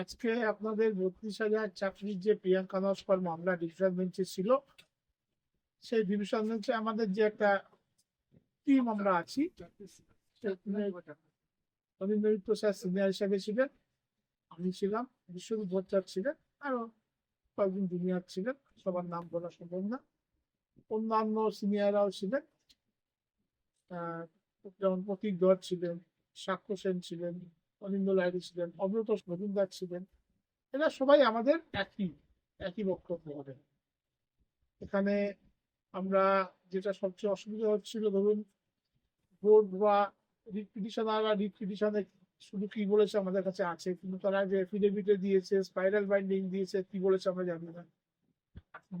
আজকে আপনাদের বত্রিশ হাজার চাকরির যে প্রিয়াঙ্কা নস্কর মামলা ডিভিশন বেঞ্চে ছিল, সেই ডিভিশন বেঞ্চে আমাদের যে একটা টিম আমরা আছি অনিন্দ মিত্র স্যার সিনিয়র হিসাবে ছিলেন, আমি ছিলাম বিশ্বজিৎ ভট্টাচার্য ছিলেন, আরও কয়েকজন জুনিয়র ছিলেন, সবার নাম বলা সম্ভব না। অন্যান্য সিনিয়ররাও ছিলেন যেমন প্রতীক ধর ছিলেন, সাক্ষ্য সেন ছিলেন অনিন্দ লাইরি ছিলেন অমৃত মজুমদার ছিলেন, এরা সবাই আমাদের একই একই বক্তব্য হবে এখানে আমরা যেটা সবচেয়ে অসুবিধা হচ্ছিল, ধরুন, বোর্ড বা রিট পিটিশনাররা রিট পিটিশনে শুধু কি বলেছে আমাদের কাছে আছে, কিন্তু তারা যে এফিডেভিটে দিয়েছে স্পাইরাল বাইন্ডিং দিয়েছে, কি বলেছে আমরা জানি না।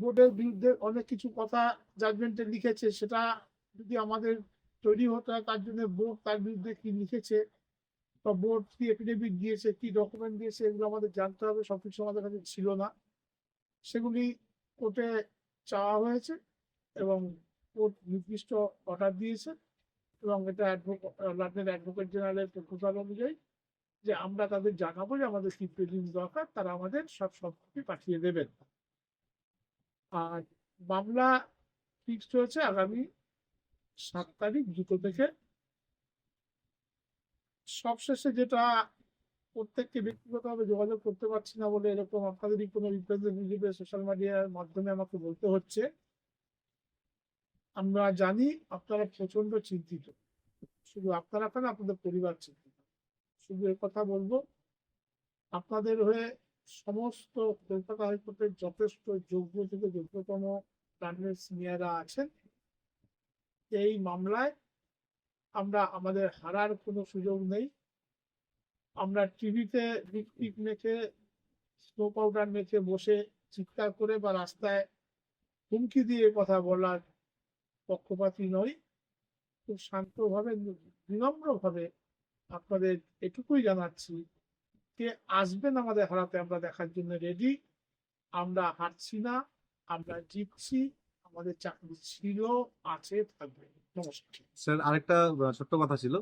বোর্ডের বিরুদ্ধে অনেক কিছু কথা জাজমেন্টে লিখেছে, সেটা যদি আমাদের তৈরি হতে হয় তার জন্য বোর্ড তার বিরুদ্ধে কি লিখেছে বা বোর্ড কি এফিডেভিট দিয়েছে, কি ডকুমেন্ট দিয়েছে, এগুলো আমাদের জানতে হবে সবকিছু আমাদের কাছে ছিল না। সেগুলি কোর্টে চাওয়া হয়েছে এবং কোর্ট নির্দিষ্ট অর্ডার দিয়েছে এবং এটা লন্ডনের অ্যাডভোকেট জেনারেলের প্রপোজাল অনুযায়ী যে আমরা তাদের জানাব যে আমাদের কি প্রেজেন্স দরকার, তারা আমাদের সব সব কপি পাঠিয়ে দেবেন। আর মামলা ফিক্সড হয়েছে আগামী সাত তারিখ, দুটো থেকে সবশেষে যেটা প্রত্যেককে ব্যক্তিগতভাবে যোগাযোগ করতে পারছি না বলে এরকম আপনাদেরই কোনো রিপ্রেজেন্টেটিভ সোশ্যাল মিডিয়ার মাধ্যমে আমাকে বলতে হচ্ছে, আমরা জানি আপনারা প্রচণ্ড চিন্তিত। শুধু আপনারা কেন আপনাদের পরিবার চিন্তিত? শুধু কথা বলব, আপনাদের হয়ে সমস্ত কলকাতা হাইকোর্টের যথেষ্ট যোগ্য থেকে যোগ্যতম প্রাণের সিনিয়ররা আছেন। এই মামলায় আমরা আমাদের হারার কোনো সুযোগ নেই। আমরা টিভিতে লিপস্টিক মেখে স্নো পাউডার মেখে বসে চিৎকার করে বা রাস্তায় হুমকি দিয়ে কথা বলার পক্ষপাতী নই। খুব শান্তভাবে, বিনম্রভাবে আপনাদের এটুকুই জানাচ্ছি কে আসবেন আমাদের হারাতে, আমরা দেখার জন্য রেডি আমরা হারছি না, আমরা জিতছি। আমাদের চাকরি ছিল আছে থাকবে। নমস্কার। স্যার আরেকটা ছোট্ট কথা ছিল।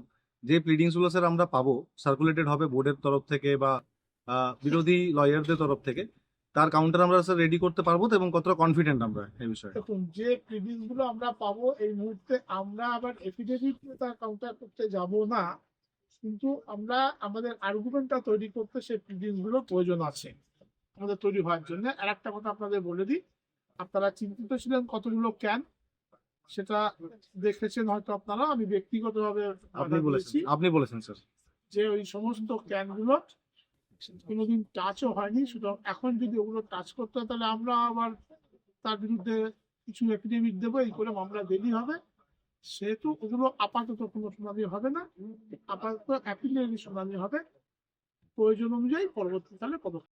যে প্লিডিংসগুলো স্যার আমরা পাবো সার্কুলেটেড হবে বোর্ডের তরফ থেকে বা বিরোধী লয়ারদের তরফ থেকে তার কাউন্টার আমরা স্যার রেডি করতে পারব তো এবং কতটা কনফিডেন্ট আমরা এই বিষয়ে? দেখুন যে প্রিভিউসগুলো আমরা পাবো এই মুহূর্তে আমরা আবার এফিডেভিট তার কাউন্টার করতে যাব না কিন্তু আমরা আমাদের আর্গুমেন্টটা তৈরি করতে সেই প্রিভিউসগুলো প্রয়োজন আছে আমাদের তৈরি হওয়ার জন্য। আর একটা কথা আপনাদের বলে দিই আপনারা চিন্তিত ছিলেন কতগুলো ক্যান? সেটা দেখেছেন হয়তো আপনারা। আমি ব্যক্তিগতভাবে আপনি order আপনি বলেছেন স্যার। যে ওই সমস্ত ক্যানগুলো কোনোদিন টাচও হয়নি। সুতরাং এখন যদি ওগুলো টাচ করতে হয় তাহলে আমরা আবার তার বিরুদ্ধে কিছু এফিডেভিট দেবো এই করে মামলা দেরি হবে। সেহেতু ওগুলো আপাতত কোনো শুনানি হবে না। আপাতত অ্যাপিলেরই শুনানি হবে। প্রয়োজন অনুযায়ী পরবর্তীকালে পদক্ষেপ